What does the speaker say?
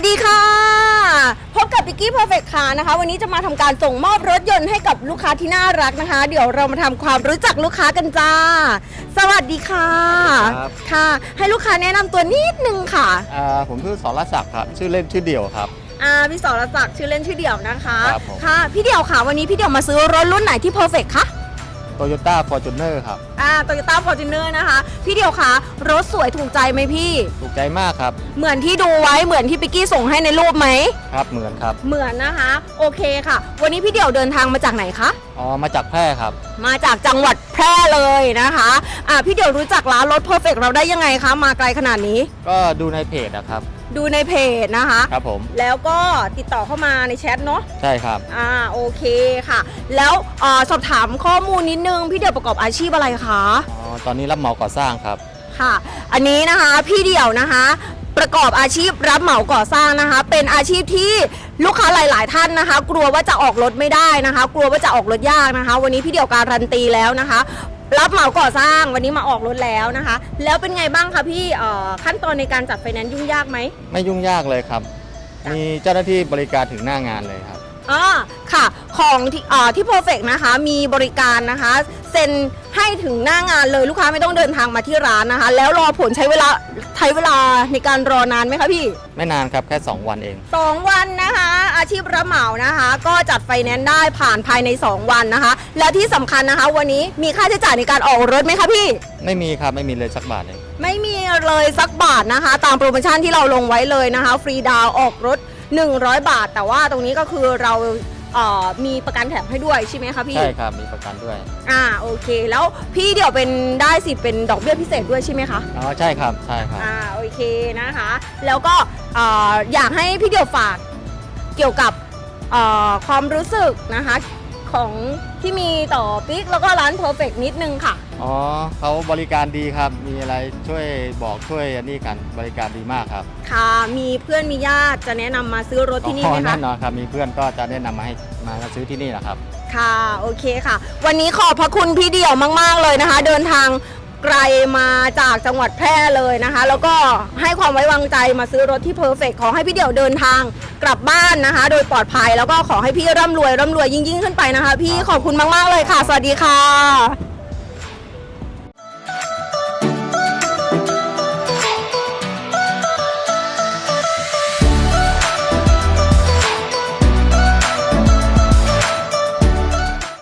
สดีค่ะ พบกับปิกกี้เพอร์เฟกต์ค่ะนะคะ วันนี้จะมาทำการส่งมอบรถยนต์ให้กับลูกค้าที่น่ารักนะคะ เดี๋ยวเรามาทำความรู้จักลูกค้ากันจ้า สวัสดีค่ะครับค่ะ ให้ลูกค้าแนะนำตัวนิดนึงค่ะอ่าผมชื่อสรศักดิ์ครับชื่อเล่นชื่อเดี่ยวครับอ่าพี่สรศักดิ์ชื่อเล่นชื่อเดี่ยวนะคะครับผมค่ะพี่เดี่ยวค่ะ วันนี้พี่เดี่ยวมาซื้อรถรุ่นไหนที่เพอร์เฟกต์คะ โตโยต้าฟอร์จูเนอร์ครับ อ่าโตโยต้าฟอร์จูเนอร์นะคะ พี่เดี่ยวค่ะรถสวยถูกใจไหมพี่ ถูกใจมากครับ เหมือนที่ดูไว้เหมือนที่ปิกกี้ส่งให้ในรูปไหม ครับเหมือนครับ เหมือนนะคะ โอเคค่ะ วันนี้พี่เดี่ยวเดินทางมาจากไหนคะ อ๋อ มาจากแพร่ครับ มาจากจังหวัดแพร่เลยนะคะอะพี่เดี่ยวรู้จักร้านรถเพอร์เฟกเราได้ยังไงคะ มาไกลขนาดนี้ ก็ดูในเพจนะครับ ดูในเพจนะคะ ครับผม แล้วก็ติดต่อเข้ามาในแชทเนาะใช่ครับ อ่าโอเคค่ะ แล้วเอ่อสอบถามข้อมูลนิดนึง พี่เดี่ยวประกอบอาชีพอะไรคะอ๋อ ตอนนี้รับเหมาก่อสร้างครับ ค่ะ อันนี้นะคะพี่เดี่ยวนะคะ ประกอบอาชีพรับเหมาก่อสร้างนะคะ เป็นอาชีพที่ลูกค้าหลาย ๆ ท่านนะคะ กลัวว่าจะออกรถไม่ได้นะคะ กลัวว่าจะออกรถยากนะคะ วันนี้พี่เดี่ยวการันตีแล้วนะคะ รับเหมาก่อสร้างวันนี้มาออกรถแล้วนะคะ แล้วเป็นไงบ้างคะพี่เอ่อขั้นตอนในการจัดไฟแนนซ์ยุ่งยากไหม ไม่ยุ่งยากเลยครับ จ้ะ มีเจ้าหน้าที่บริการถึงหน้างานเลยครับอ่าค่ะ ของที่เอ่อที่ perfect นะคะ มีบริการนะคะ เซ็น ให้ถึงหน้างานเลยลูกค้าไม่ต้องเดินทางมาที่ร้านนะคะ แล้วรอผลใช้เวลาใช้เวลาในการรอนานไหมคะพี่ ไม่นานครับแค่ 2 วันเอง 2 วันนะคะ อาชีพรับเหมานะคะ ก็จัดไฟแนนซ์ได้ผ่านภายใน 2 วันนะคะ และที่สำคัญนะคะ วันนี้มีค่าใช้จ่ายในการออกรถไหมคะพี่ ไม่มีครับไม่มีเลยสักบาทเลยไม่มีเลยสักบาทนะคะ ตามโปรโมชั่นที่เราลงไว้เลยนะคะ ฟรีดาวน์ออกรถ 100 บาท แต่ว่าตรงนี้ก็คือเรา เอ่อมีประกันแถมให้ด้วยใช่ไหมคะพี่ ใช่ครับมีประกันด้วยอ่าโอเค แล้วพี่เดี๋ยวเป็นได้สิทธิ์เป็นดอกเบี้ยพิเศษด้วยใช่ไหมคะอ๋อใช่ครับใช่ครับอ่าโอเคนะคะ แล้วก็เอ่ออยากให้พี่เดี่ยวฝากเกี่ยวกับเอ่อความรู้สึกนะคะ ของที่มีต่อปิ๊กแล้วก็ร้าน Perfect นิดนึงค่ะ อ๋อเขาบริการดีครับ มีอะไรช่วยบอกช่วยอันนี้กันบริการดีมากครับค่ะ มีเพื่อนมีญาติจะแนะนำมาซื้อรถที่นี่ไหมอ๋อคะ แน่นอนครับมีเพื่อนก็จะแนะนำมาให้มาซื้อที่นี่แหละครับ ค่ะ โอเคค่ะ วันนี้ขอบพระคุณพี่เดี่ยวมาก ๆ เลยนะคะ เดินทาง ไกลมาจากจังหวัดแพร่เลยนะคะ แล้วก็ให้ความไว้วางใจมาซื้อรถที่เพอร์เฟกขอให้พี่เดี่ยวเดินทางกลับบ้านนะคะ โดยปลอดภัยแล้วก็ขอให้พี่ร่ำรวยร่ำรวยยิ่งยิ่งๆขึ้นไปนะคะ พี่ขอบคุณมากๆเลยค่ะ สวัสดีค่ะ